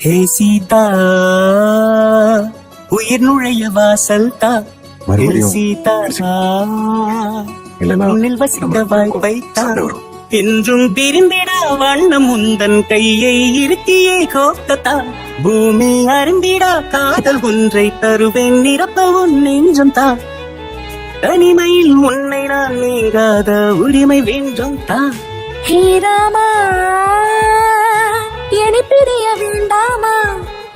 ஹே சீதா உயிர் நுழைய வாசல் தா. ஹே சீதா உன்னில் நம்ம வாய்ப்பை தா என்றும் பிரிந்திடா வண்ணம் உந்தன் கையை இருக்கியே கோத்ததா. பூமி அருந்திடா காதல் ஒன்றை தருவேன் நிரப்ப உன் நெஞ்சம் தா. தனிமையில் உன்னை நான் நீங்காத உரிமை வேண்டும் தா. ஹீராமா என்னை பிரிய வேண்டாமா?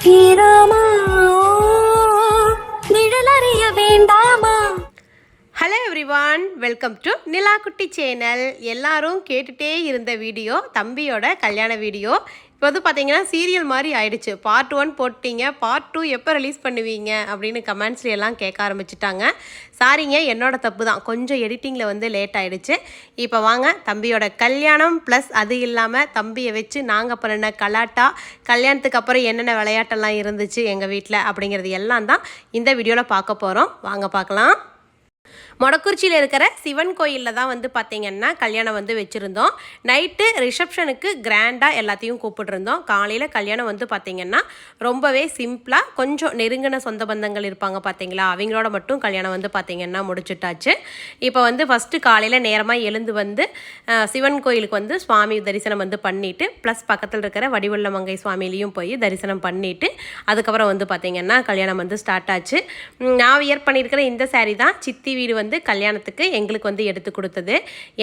ஹீராமா நிழலறிய வேண்டாமா? Hello everyone welcome to Nila Kutti channel எல்லாரும் கேட்டுட்டே இருந்த வீடியோ தம்பியோட கல்யாண வீடியோ இப்போ வந்து பார்த்தீங்கன்னா சீரியல் மாதிரி ஆயிடுச்சு. பார்ட் ஒன் போட்டீங்க. பார்ட் டூ எப்போ ரிலீஸ் பண்ணுவீங்க அப்படின்னு கமெண்ட்ஸ்ல எல்லாம் கேட்க ஆரம்பிச்சிட்டாங்க. சாரிங்க என்னோட தப்பு தான். கொஞ்சம் எடிட்டிங்கில் வந்து லேட் ஆயிடுச்சு. இப்போ வாங்க தம்பியோட கல்யாணம் ப்ளஸ் அது இல்லாமல் தம்பியை வச்சு நாங்கள் பண்ணின கலாட்டா கல்யாணத்துக்கு அப்புறம் என்னென்ன விளையாட்டெல்லாம் இருந்துச்சு எங்கள் வீட்டில் அப்படிங்கிறது எல்லாம் தான் இந்த வீடியோவில் பார்க்க போகிறோம் வாங்க பார்க்கலாம். மொடக்குறிச்சியில் இருக்கிற சிவன் கோயிலில் தான் வந்து பார்த்திங்கன்னா கல்யாணம் வந்து வச்சுருந்தோம். நைட்டு ரிசப்ஷனுக்கு கிராண்டாக எல்லாத்தையும் கூப்பிட்டுருந்தோம். காலையில் கல்யாணம் வந்து பார்த்திங்கன்னா ரொம்பவே சிம்பிளாக கொஞ்சம் நெருங்கின சொந்த பந்தங்கள் இருப்பாங்க பார்த்தீங்களா அவங்களோட மட்டும் கல்யாணம் வந்து பார்த்திங்கன்னா முடிச்சுட்டாச்சு. இப்போ வந்து ஃபஸ்ட்டு காலையில் நேரமாக எழுந்து வந்து சிவன் கோயிலுக்கு வந்து சுவாமி தரிசனம் வந்து பண்ணிவிட்டு ப்ளஸ் பக்கத்தில் இருக்கிற வடிவள்ள மங்கை சுவாமியிலையும் போய் தரிசனம் பண்ணிவிட்டு அதுக்கப்புறம் வந்து பார்த்திங்கன்னா கல்யாணம் வந்து ஸ்டார்ட் ஆச்சு. நான் வியர் பண்ணியிருக்கிற இந்த சாரீ தான் சித்தி வீடு வந்து வந்து கல்யாணத்துக்கு எங்களுக்கு வந்து எடுத்து கொடுத்தது.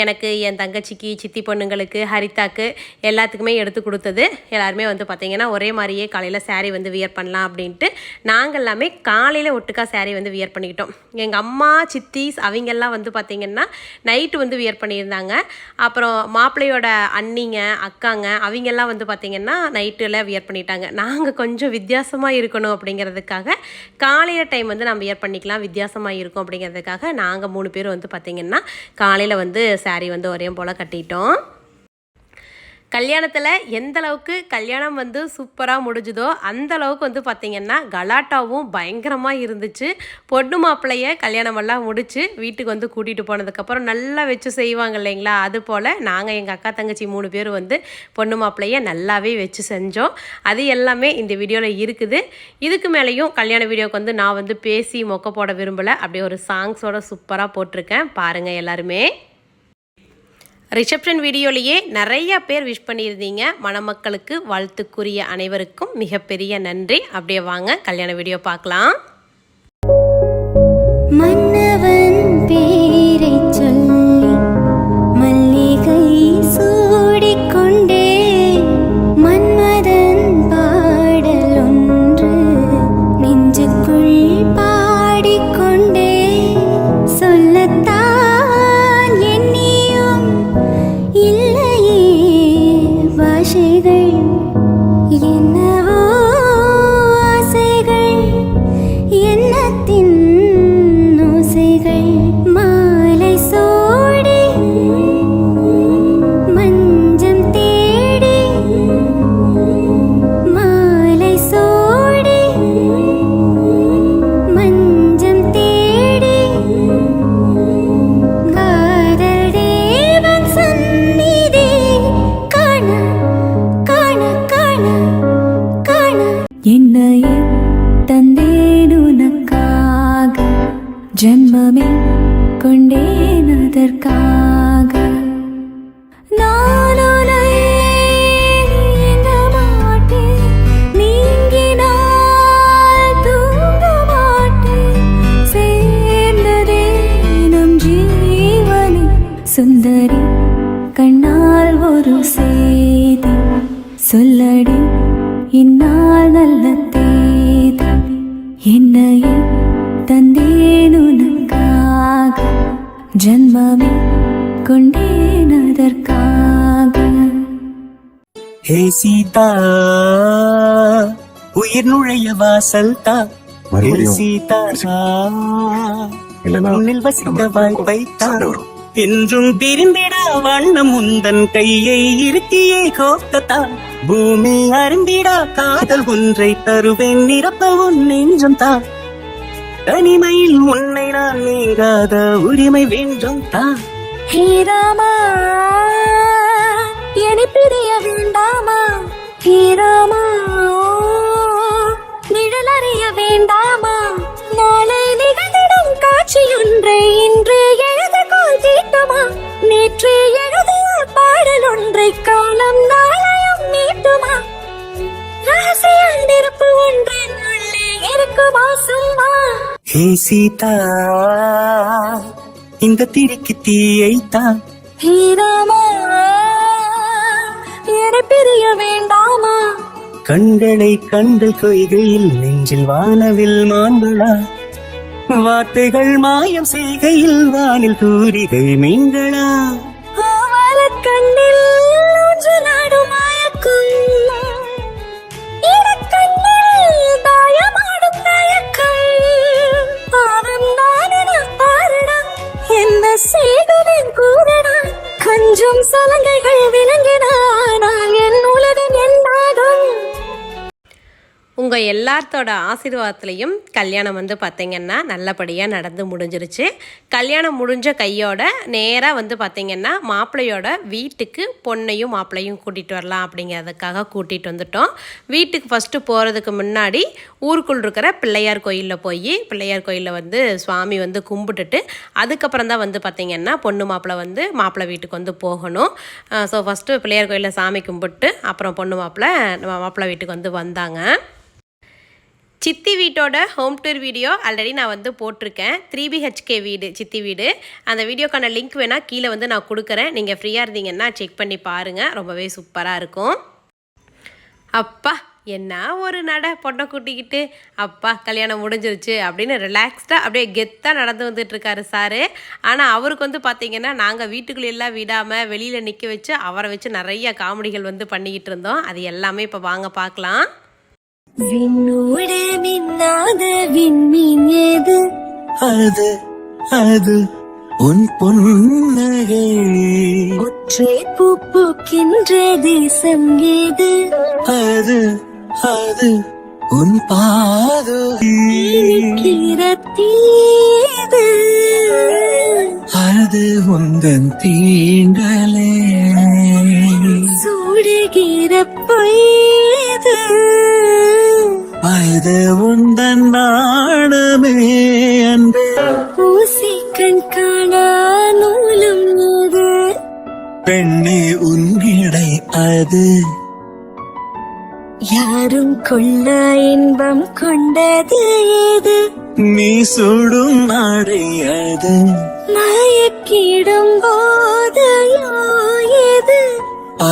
எனக்கு என் தங்கச்சிக்கு சித்தி பொண்ணுங்களுக்கு ஹரிதாக்கு எல்லாத்துக்குமே எடுத்து கொடுத்தது. எல்லாருமே வந்து பார்த்திங்கன்னா ஒரே மாதிரியே காலையில் saree வந்து வியர் பண்ணலாம் அப்படின்ட்டு நாங்கள் எல்லாமே காலையில் ஒட்டுக்கா saree வந்து வியர் பண்ணிக்கிட்டோம். எங்கள் அம்மா சித்திஸ் அவங்கெல்லாம் வந்து பார்த்திங்கன்னா நைட்டு வந்து வியர் பண்ணியிருந்தாங்க. அப்புறம் மாப்பிள்ளையோட அண்ணிங்க அக்காங்க அவங்கெல்லாம் வந்து பார்த்திங்கன்னா நைட்டில் வியர் பண்ணிட்டாங்க. நாங்கள் கொஞ்சம் வித்தியாசமாக இருக்கணும் அப்படிங்கிறதுக்காக காலையில் டைம் வந்து நம்ம வியர் பண்ணிக்கலாம் வித்தியாசமாக இருக்கும் அப்படிங்கிறதுக்காக நான் நாங்கள் மூணு பேர் வந்து பார்த்திங்கன்னா காலையில் வந்து saree வந்து ஒரே போல் கட்டிட்டோம். கல்யாணத்தில் எந்த அளவுக்கு கல்யாணம் வந்து சூப்பராக முடிஞ்சுதோ அந்த அளவுக்கு வந்து பார்த்திங்கன்னா கலாட்டாவும் பயங்கரமாக இருந்துச்சு. பொண்ணு மாப்பிள்ளைய கல்யாணமெல்லாம் முடிச்சு வீட்டுக்கு வந்து கூட்டிகிட்டு போனதுக்கப்புறம் நல்லா வச்சு செய்வாங்க இல்லைங்களா? அது போல் நாங்கள் எங்கள் அக்கா தங்கச்சி மூணு பேர் வந்து பொண்ணு மாப்பிள்ளைய நல்லாவே வச்சு செஞ்சோம். அது எல்லாமே இந்த வீடியோவில் இருக்குது. இதுக்கு மேலேயும் கல்யாண வீடியோக்கு வந்து நான் வந்து பேசி மொக்க போட விரும்பலை. அப்படியே ஒரு சாங்ஸோட சூப்பராக போட்டிருக்கேன். பாருங்கள் எல்லாருமே. ரிசப்ஷன் வீடியோலேயே நிறைய பேர் விஷ் பண்ணியிருந்தீங்க. மணமக்களுக்கு வாழ்த்துக்குரிய அனைவருக்கும் மிகப்பெரிய நன்றி. அப்படியே வாங்க கல்யாண வீடியோ பார்க்கலாம். மன்னவர் ஜன்மமே கொண்டேன் அதற்காக. ஹே சீதா உயிர் நுழைய வாசல் தா. சீதா உன்னில் நம்ம வாய்ப்பை தா சண்டை வரும். என்றும் பிரிந்திடா வண்ணம் உந்தன் கையை இருக்கியே கோத்ததா. பூமி அருந்திடா காதல் ஒன்றை தருவேன் நிரப்ப உன் நெஞ்சம் தா. தனிமையில் உன்னை நான் நீங்காத உரிமை வேண்டும் தான். ஹே ராமா என பிரிய வேண்டாமா ஹீராமா நிழல் அறிய வேண்டாமா? நாளை நிகழ்ந்திடும் காட்சியொன்றை இன்று எழுத கோல் தீட்டமா நேற்று எழுதிய பாடல் ஒன்றை காலம் நான் ஹே சீதா இந்த திரிக்கு தீயைத்தான் ஹீராமா என பிரிய வேண்டாமா? கண்களை கண்டு கொய்கையில் நெஞ்சில் வானவில் மாண்புளா வார்த்தைகள் மாயம் செய்கையில் வானில் தூரிகை மீன்களா கண்ணில் ஊஞ்சலாடும் மயக்கம். என்ன செய்தவன் கூறடா. கொஞ்சம் சலங்கைகள் விளங்கின ஆனால் என் உலகம் என்னாகும் உங்கள் எல்லாத்தோட ஆசீர்வாதத்துலேயும் கல்யாணம் வந்து பார்த்திங்கன்னா நல்லபடியாக நடந்து முடிஞ்சிருச்சு. கல்யாணம் முடிஞ்ச கையோட நேராக வந்து பார்த்திங்கன்னா மாப்பிள்ளையோட வீட்டுக்கு பொண்ணையும் மாப்பிள்ளையும் கூட்டிகிட்டு வரலாம் அப்படிங்கிறதுக்காக கூட்டிகிட்டு வந்துட்டோம். வீட்டுக்கு ஃபஸ்ட்டு போகிறதுக்கு முன்னாடி ஊருக்குள் இருக்கிற பிள்ளையார் கோயிலில் போய் பிள்ளையார் கோயிலில் வந்து சுவாமி வந்து கும்பிட்டுட்டு அதுக்கப்புறம் தான் வந்து பார்த்திங்கன்னா பொண்ணு மாப்பிள்ளை வந்து மாப்பிள்ளை வீட்டுக்கு வந்து போகணும். ஸோ ஃபஸ்ட்டு பிள்ளையார் கோயிலில் சாமி கும்பிட்டு அப்புறம் பொண்ணு மாப்பிள்ளை மாப்பிள்ளை வீட்டுக்கு வந்து வந்தாங்க. சித்தி வீட்டோட ஹோம் டூர் வீடியோ ஆல்ரெடி நான் வந்து போட்டிருக்கேன். த்ரீ பிஹெச்கே வீடு சித்தி வீடு. அந்த வீடியோக்கான லிங்க் வேணால் கீழே வந்து நான் கொடுக்குறேன். நீங்கள் ஃப்ரீயாக இருந்தீங்கன்னா செக் பண்ணி பாருங்கள் ரொம்பவே சூப்பராக இருக்கும். அப்பா என்ன ஒரு நட பொண்ணை கூட்டிக்கிட்டு அப்பா கல்யாணம் முடிஞ்சிருச்சு அப்படின்னு ரிலாக்ஸ்டாக அப்படியே கெத்தாக நடந்து வந்துட்டுருக்காரு சாரு. ஆனால் அவருக்கு வந்து பார்த்தீங்கன்னா நாங்கள் வீட்டுக்குள்ளெல்லாம் விடாமல் வெளியில் நிற்க வச்சு அவரை வச்சு நிறைய காமெடிகள் வந்து பண்ணிக்கிட்டு இருந்தோம். அது எல்லாமே இப்போ வாங்க பார்க்கலாம். விண்ணோடு மின்னாத விண்மீன் ஏது அது அது உன் பொன்னகை ஒற்றை பூ பூக்கின்ற தேசம் ஏது அது அது உன் கிரத்தீது அது உந்தன் தீண்டலே. சூடுகிற பொய்து அது உந்தன் நாணமே அன்பே. ஊசி கண் காணா நூலும் ஏது பெண்ணே உன்னிடை அது. யாரும் கொள்ள இன்பம் கொண்டது ஏது? நீ சுடும் நாடை அது. மயக்கிடும் ஏது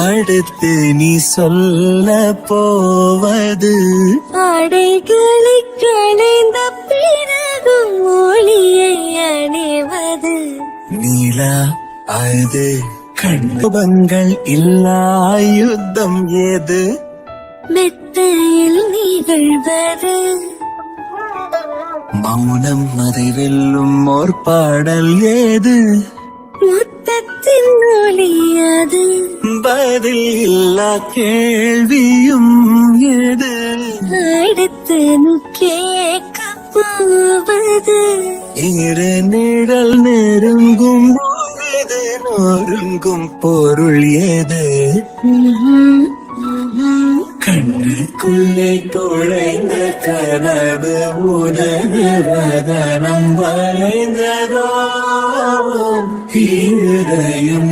அடுத்து நீ சொல்ல போவது. ஆடைகளை களைந்த பிறகும் ஒளியை அணிவது. நீலா அது கண்பங்கள் இல்லா யுத்தம் ஏது? மெத்தையில் நிகழ்வது. மௌனம் அதை வெல்லும் ஓர் பாடல் ஏது? முத்தத்தின் ஒளியது. பதில் இல்லா கேள்வியும் ஏது அடுத்து கேட்க போவது இரு நிழல் நெருங்கும் பொழுது நொறுங்கும் பொருள் ம்ஹும். கண்ணுக்குள்ளே தொலைந்த கனவு உனது வதனம் வளைந்ததோ? இதயம்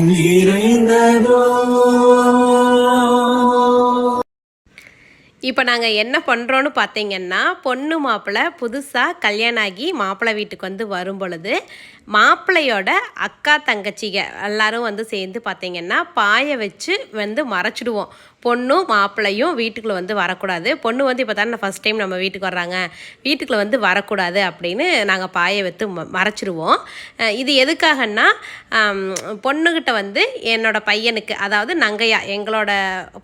இப்போ நாங்கள் என்ன பண்ணுறோன்னு பார்த்தீங்கன்னா பொண்ணு மாப்பிள்ளை புதுசாக கல்யாணம் ஆகி மாப்பிள்ளை வீட்டுக்கு வந்து வரும் பொழுது மாப்பிள்ளையோட அக்கா தங்கச்சிங்க எல்லாரும் வந்து சேர்ந்து பார்த்தீங்கன்னா பாயை வச்சு வந்து மறைச்சிடுவோம். பொண்ணும் மாப்பிள்ளையும் வீட்டுக்குள்ளே வந்து வரக்கூடாது. பொண்ணு வந்து இப்போ தானே ஃபஸ்ட் டைம் நம்ம வீட்டுக்கு வர்றாங்க. வீட்டுக்குள்ளே வந்து வரக்கூடாது அப்படின்னு நாங்கள் பாயை வைத்து ம மறைச்சிடுவோம். இது எதுக்காகன்னா பொண்ணுக்கிட்ட வந்து என்னோட பையனுக்கு அதாவது நங்கையா எங்களோட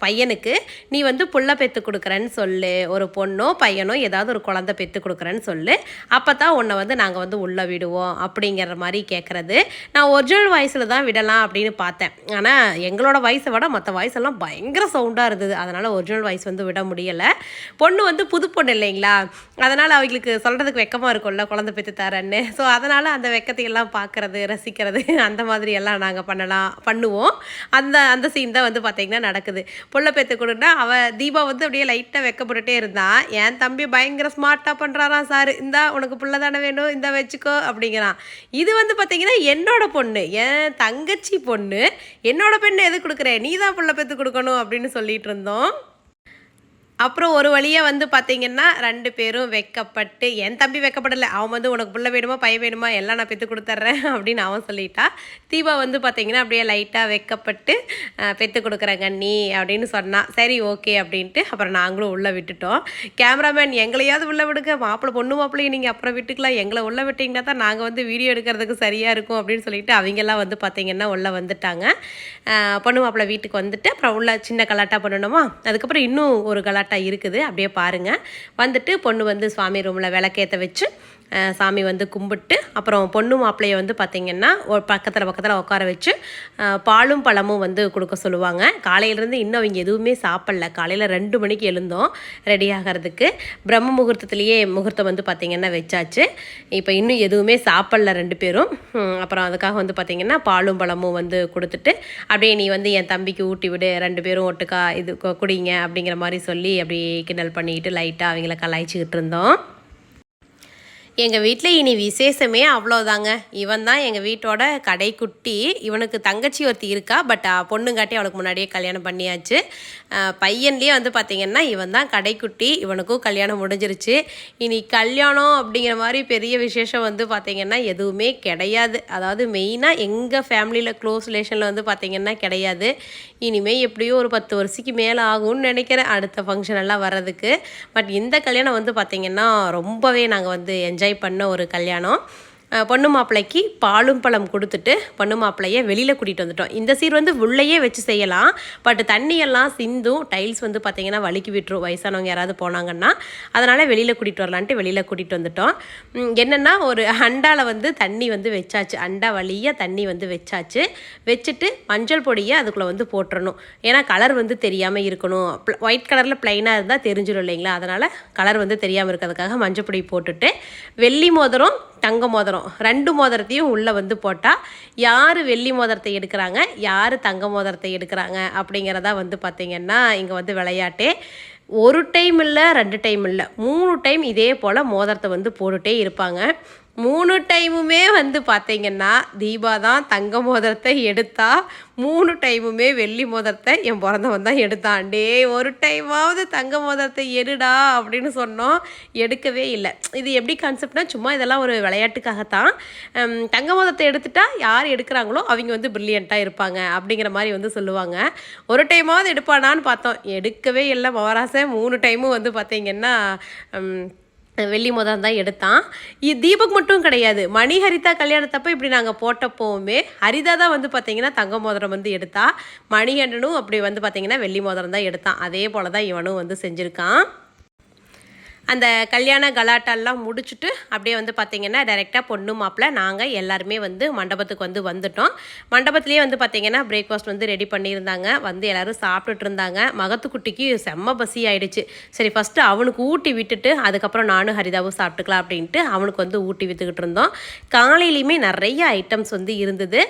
பையனுக்கு நீ வந்து புள்ள பெற்று கொடுக்குறேன்னு சொல்லு. ஒரு பொண்ணோ பையனோ ஏதாவது ஒரு குழந்தை பெற்று கொடுக்குறேன்னு சொல்லு. அப்போ தான் உன்னை வந்து நாங்கள் வந்து உள்ளே விடுவோம் அப்படிங்கிற அப்படின்ற மாதிரி கேட்குறது நான் ஒரிஜினல் வாய்ஸில் தான் விடலாம் அப்படின்னு பார்த்தேன். ஆனால் எங்களோட வாய்ஸை விட மற்ற வாய்ஸ் எல்லாம் பயங்கர சவுண்டாக இருந்தது. அதனால் ஒரிஜினல் வாய்ஸ் வந்து விட முடியலை. பொண்ணு வந்து புது பொண்ணு இல்லைங்களா? அதனால் அவங்களுக்கு சொல்கிறதுக்கு வெக்கமாக இருக்கும்ல குழந்தை பெற்று தரேன்னு. ஸோ அதனால் அந்த வெக்கத்தை எல்லாம் பார்க்குறது ரசிக்கிறது அந்த மாதிரி எல்லாம் நாங்கள் பண்ணலாம் பண்ணுவோம். அந்த அந்த சீன் தான் வந்து பார்த்திங்கன்னா நடக்குது. பொண்ணை பெற்று கொடுன்னா அவள் தீபா வந்து அப்படியே லைட்டாக வெக்கப்பட்டுட்டே இருந்தான் என் தம்பி பயங்கர ஸ்மார்ட்டாக பண்ணுறாராம் சார். இந்தா உனக்கு பிள்ளை தானே வேணும். இந்த வச்சுக்கோ அப்படிங்கிறான். இது வந்து பார்த்திங்கன்னா என்னோட பொண்ணு என் தங்கச்சி பொண்ணு. என்னோட பெண்ணு எது கொடுக்குற? நீ தான் பிள்ளை பெற்று கொடுக்கணும் அப்படின்னு சொல்லிட்டு இருந்தோம். அப்புறம் ஒரு வழியாக வந்து பார்த்தீங்கன்னா ரெண்டு பேரும் வெக்கப்பட்டு என் தம்பி வெக்கப்படலை அவன் வந்து உனக்கு புள்ள வேணுமா பையன் வேணுமா எல்லாம் நான் பெற்று கொடுத்துட்றேன் அப்படின்னு அவன் சொல்லிட்டா. தீபா வந்து பார்த்தீங்கன்னா அப்படியே லைட்டாக வெக்கப்பட்டு பெற்று கொடுக்குறேன் கண்ணி அப்படின்னு சொன்னான் சரி ஓகே அப்படின்ட்டு அப்புறம் நாங்களும் உள்ளே விட்டுட்டோம். கேமராமேன் எங்களையாவது உள்ளே விடுங்க மாப்பிள்ளை பொண்ணு மாப்பிள்ளையை நீங்கள் அப்புறம் விட்டுக்கலாம். எங்களை உள்ளே விட்டிங்கன்னா தான் நாங்கள் வந்து வீடியோ எடுக்கிறதுக்கு சரியாக இருக்கும் அப்படின்னு சொல்லிட்டு அவங்கெல்லாம் வந்து பார்த்தீங்கன்னா உள்ளே வந்துட்டாங்க. பொண்ணு மாப்பிள்ளை வீட்டுக்கு வந்துட்டு அப்புறம் உள்ள சின்ன கலாட்டா பண்ணணுமா? அதுக்கப்புறம் இன்னும் ஒரு கலாட்டா இருக்குது. அப்படியே பாருங்கள் வந்துட்டு பொண்ணு வந்து சுவாமி ரூமில் விளக்கேற்ற வச்சு சாமி வந்து கும்பிட்டு அப்புறம் பொண்ணு மாப்பிள்ளையை வந்து பார்த்திங்கன்னா பக்கத்தில் பக்கத்தில் உட்கார வச்சு பாலும் பழமும் வந்து கொடுக்க சொல்லுவாங்க. காலையிலேருந்து இன்னும் அவங்க எதுவுமே சாப்பிடல. காலையில் ரெண்டு மணிக்கு எழுந்தோம் ரெடி ஆகிறதுக்கு. பிரம்ம முகூர்த்தத்துலேயே முகூர்த்தம் வந்து பார்த்திங்கன்னா வச்சாச்சு. இப்போ இன்னும் எதுவுமே சாப்பிடல ரெண்டு பேரும். அப்புறம் அதுக்காக வந்து பார்த்திங்கன்னா பாலும் பழமும் வந்து கொடுத்துட்டு அப்படியே நீ வந்து என் தம்பிக்கு ஊட்டி விடு ரெண்டு பேரும் ஒட்டுக்கா இது குடிங்க அப்படிங்கிற மாதிரி சொல்லி அப்படியே கிண்டல் பண்ணிக்கிட்டு லைட்டாக அவங்கள கலாய்ச்சிக்கிட்டு இருந்தோம். எங்கள் வீட்டில் இனி விசேஷமே அவ்வளோதாங்க இவன் தான் எங்கள் வீட்டோட கடைக்குட்டி. இவனுக்கு தங்கச்சி ஒருத்தி இருக்கா பட் பொண்ணுங்காட்டி அவளுக்கு முன்னாடியே கல்யாணம் பண்ணியாச்சு. பையன்லேயே வந்து பார்த்திங்கன்னா இவன் தான் கடைக்குட்டி. இவனுக்கும் கல்யாணம் முடிஞ்சிருச்சு. இனி கல்யாணம் அப்படிங்கிற மாதிரி பெரிய விசேஷம் வந்து பார்த்திங்கன்னா எதுவுமே கிடையாது. அதாவது மெயினாக எங்கள் ஃபேமிலியில் க்ளோஸ் ரிலேஷனில் வந்து பார்த்திங்கன்னா கிடையாது. இனிமேல் எப்படியோ ஒரு பத்து வருஷத்துக்கு மேலே ஆகும்னு நினைக்கிறேன் அடுத்த ஃபங்க்ஷன் எல்லாம் வர்றதுக்கு. பட் இந்த கல்யாணம் வந்து பார்த்திங்கன்னா ரொம்பவே நாங்கள் வந்து என்ஜாய் பண்ண ஒரு கல்யாணம். பொண்ணு மாப்பிள்ளைக்கு பாலும் பழம் கொடுத்துட்டு பொண்ணு மாப்பிள்ளைய வெளியில் கூட்டிகிட்டு வந்துட்டோம். இந்த சீர் வந்து உள்ளேயே வச்சு செய்யலாம். பட் தண்ணியெல்லாம் சிந்தும் டைல்ஸ் வந்து பார்த்திங்கன்னா வலிக்கு விட்டுரும். வயசானவங்க யாராவது போனாங்கன்னா அதனால் வெளியில் கூட்டிகிட்டு வரலான்ட்டு வெளியில் கூட்டிகிட்டு வந்துட்டோம். என்னென்னா ஒரு அண்டாவில் வந்து தண்ணி வந்து வச்சாச்சு. அண்டா வழியாக தண்ணி வந்து வச்சாச்சு. வச்சுட்டு மஞ்சள் பொடியை அதுக்குள்ளே வந்து போட்டுறணும். ஏன்னா கலர் வந்து தெரியாமல் இருக்கணும். ஒயிட் கலரில் ப்ளைனாக இருந்தால் தெரிஞ்சிடும் இல்லைங்களா? அதனால் கலர் வந்து தெரியாமல் இருக்கிறதுக்காக மஞ்சள் பொடி போட்டுட்டு வெள்ளி மோதிரம் தங்க மோதிரம். ரெண்டு மோதிரத்தையும் உள்ளே வந்து போட்டால் யார் வெள்ளி மோதிரத்தை எடுக்கிறாங்க யார் தங்க மோதிரத்தை எடுக்கிறாங்க அப்படிங்கிறதா வந்து பார்த்திங்கன்னா இங்கே வந்து விளையாட்டே. ஒரு டைம் இல்லை ரெண்டு டைம் இல்லை. மூணு டைம் இதே போல் மோதிரத்தை வந்து போட்டுகிட்டே இருப்பாங்க. மூணு டைமுமே வந்து பார்த்தீங்கன்னா தீபா தான் தங்க மோதிரத்தை எடுத்தா மூணு டைமுமே வெள்ளி மோதிரத்தை என் பிறந்தவன் தான் எடுத்தான். டே ஒரு டைமாவது தங்க மோதிரத்தை எடுடா அப்படின்னு சொன்னோம். எடுக்கவே இல்லை. இது எப்படி கான்செப்ட்னா சும்மா இதெல்லாம் ஒரு விளையாட்டுக்காகத்தான். தங்க மோதிரத்தை எடுத்துட்டா யார் எடுக்கிறாங்களோ அவங்க வந்து பிரில்லியண்ட்டாக இருப்பாங்க அப்படிங்கிற மாதிரி வந்து சொல்லுவாங்க. ஒரு டைமாவது எடுப்பானான்னு பார்த்தோம். எடுக்கவே இல்லை மவராசை மூணு டைமும் வந்து பார்த்தீங்கன்னா வெள்ளி மோதிரம் தான் எடுத்தான். இது தீபக் மட்டும் கிடையாது. மணி ஹரிதா கல்யாணத்தப்போ இப்படி நாங்கள் போட்டப்போவுமே ஹரிதா தான் வந்து பார்த்தீங்கன்னா தங்க மோதிரம் வந்து எடுத்தா. மணிகண்டனும் அப்படி வந்து பார்த்தீங்கன்னா வெள்ளி மோதிரம் தான் எடுத்தான். அதே போல் தான் இவனும் வந்து செஞ்சுருக்கான். அந்த கல்யாண கலாட்டெல்லாம் முடிச்சுட்டு அப்படியே வந்து பார்த்திங்கன்னா டைரெக்டாக பொண்ணு மாப்பிள்ள நாங்கள் எல்லாருமே வந்து மண்டபத்துக்கு வந்து வந்துட்டோம். மண்டபத்துலேயே வந்து பார்த்திங்கன்னா பிரேக்ஃபாஸ்ட் வந்து ரெடி பண்ணியிருந்தாங்க. வந்து எல்லோரும் சாப்பிட்டுட்டு இருந்தாங்க. மகத்துக்குட்டிக்கு செம்ம பசி ஆயிடுச்சு. சரி ஃபஸ்ட்டு அவனுக்கு ஊட்டி விட்டுட்டு அதுக்கப்புறம் நானும் ஹரிதாவும் சாப்பிட்டுக்கலாம் அப்படின்ட்டு அவனுக்கு வந்து ஊட்டி விற்றுக்கிட்டு இருந்தோம். காலையிலையுமே நிறைய ஐட்டம்ஸ் வந்து இருந்தது.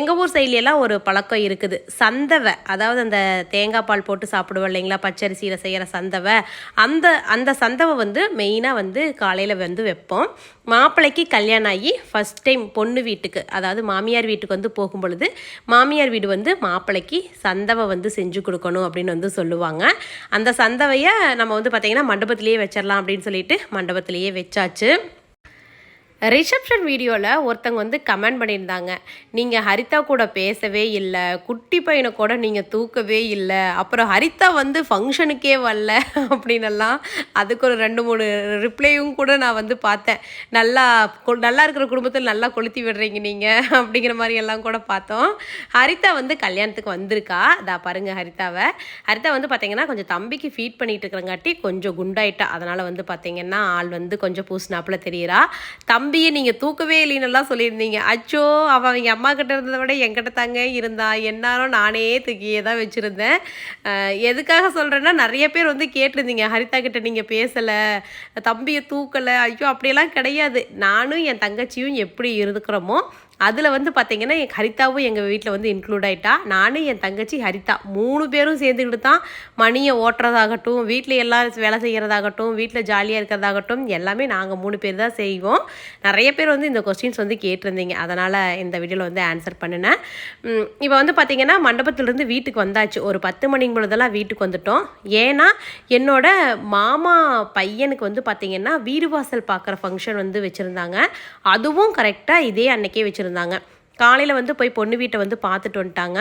எங்கள் ஊர் சைட்லலாம் ஒரு பழக்கம் இருக்குது. சந்தவை அதாவது அந்த தேங்காய் பால் போட்டு சாப்பிடுவோம் இல்லைங்களா? பச்சரிசியில் செய்கிற சந்தவை அந்த அந்த சந்தவை வந்து மெயினாக வந்து காலையில் வந்து வைப்போம். மாப்பிள்ளைக்கு கல்யாணம் ஆகி ஃபஸ்ட் டைம் பொண்ணு வீட்டுக்கு அதாவது மாமியார் வீட்டுக்கு வந்து போகும் பொழுது மாமியார் வீடு வந்து மாப்பிள்ளைக்கு சந்தவை வந்து செஞ்சு கொடுக்கணும் அப்படின்னு வந்து சொல்லுவாங்க. அந்த சந்தவையை நம்ம வந்து பார்த்திங்கன்னா மண்டபத்திலேயே வச்சிடலாம் அப்படின்னு சொல்லிட்டு மண்டபத்திலேயே வச்சாச்சு. ரிசப்ஷன் வீடியோவில் ஒருத்தங்க வந்து கமெண்ட் பண்ணியிருந்தாங்க. நீங்கள் ஹரிதா கூட பேசவே இல்லை குட்டி பையனை கூட நீங்கள் தூக்கவே இல்லை அப்புறம் ஹரிதா வந்து ஃபங்க்ஷனுக்கே வரல அப்படின்னெல்லாம் அதுக்கு ஒரு ரெண்டு மூணு ரிப்ளையும் கூட நான் வந்து பார்த்தேன். நல்லா கொ- நல்லா இருக்கிற குடும்பத்தில் நல்லா கொளுத்தி விடுறீங்க நீங்கள் அப்படிங்கிற மாதிரி எல்லாம் கூட பார்த்தோம். ஹரிதா வந்து கல்யாணத்துக்கு வந்திருக்கா. அதா பாருங்க ஹரிதாவை. ஹரிதா வந்து பார்த்தீங்கன்னா கொஞ்சம் தம்பிக்கு ஃபீட் பண்ணிட்டு இருக்கிறங்காட்டி கொஞ்சம் குண்டாயிட்டா. அதனால் வந்து பார்த்தீங்கன்னா ஆள் வந்து கொஞ்சம் பூசினாப்புல தெரியுறா. தம்பி தம்பியை நீங்கள் தூக்கவே இல்லைன்னுலாம் சொல்லியிருந்தீங்க. அச்சோ அவள் அவங்க அம்மா கிட்ட இருந்ததை விட என்கிட்ட தாங்க இருந்தா. என்னாலும் நானே தூக்கியே தான் வச்சுருந்தேன். எதுக்காக சொல்கிறேன்னா நிறைய பேர் வந்து கேட்டிருந்தீங்க. ஹரிதா கிட்ட நீங்கள் பேசலை தம்பியை தூக்கலை. ஐயோ அப்படியெல்லாம் கிடையாது. நானும் என் தங்கச்சியும் எப்படி இருக்கிறோமோ அதில் வந்து பார்த்தீங்கன்னா என் ஹரிதாவும் எங்கள் வீட்டில் வந்து இன்க்ளூட் ஆகிட்டா நானும் என் தங்கச்சி ஹரிதா. மூணு பேரும் சேர்ந்துக்கிட்டு தான் மணியை ஓட்டுறதாகட்டும் வீட்டில் எல்லாம் வேலை செய்கிறதாகட்டும் வீட்டில் ஜாலியாக இருக்கிறதாகட்டும் எல்லாமே நாங்கள் மூணு பேர் தான் செய்வோம். நிறைய பேர் வந்து இந்த கொஸ்டின்ஸ் வந்து கேட்டிருந்தீங்க. அதனால் இந்த வீடியோவில் வந்து ஆன்சர் பண்ணினேன். இப்போ வந்து பார்த்தீங்கன்னா மண்டபத்திலேருந்து வீட்டுக்கு வந்தாச்சு. ஒரு பத்து மணிக்கு பொழுதெல்லாம் வீட்டுக்கு வந்துட்டோம். ஏன்னா என்னோட மாமா பையனுக்கு வந்து பார்த்தீங்கன்னா வீடு வாசல் பார்க்குற ஃபங்க்ஷன் வந்து வச்சுருந்தாங்க. அதுவும் கரெக்டாக இதே அன்னைக்கே வச்சுருந்தாங்க. இருந்தாங்க காலையில் வந்து போய் பொண்ணு வீட்டை வந்து பார்த்துட்டு வந்துட்டாங்க.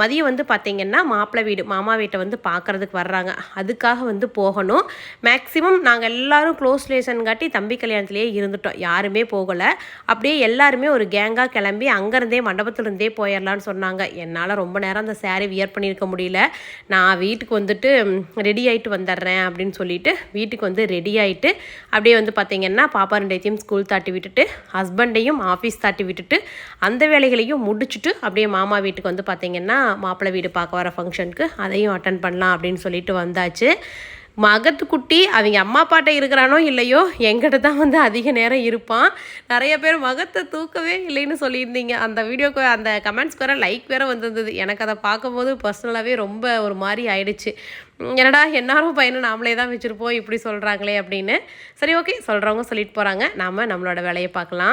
மதியம் வந்து பார்த்திங்கன்னா மாப்பிள்ளை வீடு மாமா வீட்டை வந்து பார்க்குறதுக்கு வர்றாங்க. அதுக்காக வந்து போகணும். மேக்ஸிமம் நாங்கள் எல்லோரும் க்ளோஸ் ரிலேஷன் காட்டி தம்பி கல்யாணத்துலேயே இருந்துட்டோம். யாருமே போகலை. அப்படியே எல்லாருமே ஒரு கேங்காக கிளம்பி அங்கேருந்தே மண்டபத்துலேருந்தே போயிடலான்னு சொன்னாங்க. என்னால் ரொம்ப நேரம் அந்த சேரீ வியர் பண்ணியிருக்க முடியல. நான் வீட்டுக்கு வந்துட்டு ரெடி ஆகிட்டு வந்துடுறேன் அப்படின்னு சொல்லிட்டு வீட்டுக்கு வந்து ரெடி ஆகிட்டு அப்படியே வந்து பார்த்திங்கன்னா பாப்பா ரெண்டைத்தையும் ஸ்கூல் தாட்டி விட்டுட்டு ஹஸ்பண்டையும் ஆஃபீஸ் தாட்டி விட்டுட்டு அந்த வேலைகளையும் முடிச்சுட்டு அப்படியே மாமா வீட்டுக்கு வந்து பார்த்திங்கன்னா மாப்பிள்ளை வீடு பார்க்க வர ஃபங்க்ஷனுக்கு அதையும் அட்டன் பண்ணலாம் அப்படின்னு சொல்லிட்டு வந்தாச்சு. மகத்துக்குட்டி அவங்க அம்மா அப்பாட்ட இருக்கிறானோ இல்லையோ எங்கிட்ட தான் வந்து அதிக நேரம் இருப்பான். நிறைய பேர் மகத்தை தூக்கவே இல்லைன்னு சொல்லியிருந்தீங்க. அந்த வீடியோக்கு அந்த கமெண்ட்ஸ்க்கு வேறு லைக் வேறு வந்திருந்தது. எனக்கு அதை பார்க்கும்போது பர்சனலாகவே ரொம்ப ஒரு மாதிரி ஆயிடுச்சு. என்னடா என்னாரும் பையனை நாமளே தான் வச்சுருப்போம் இப்படி சொல்கிறாங்களே அப்படின்னு. சரி ஓகே சொல்கிறவங்க சொல்லிட்டு போகிறாங்க நாம் நம்மளோட வேலையை பார்க்கலாம்.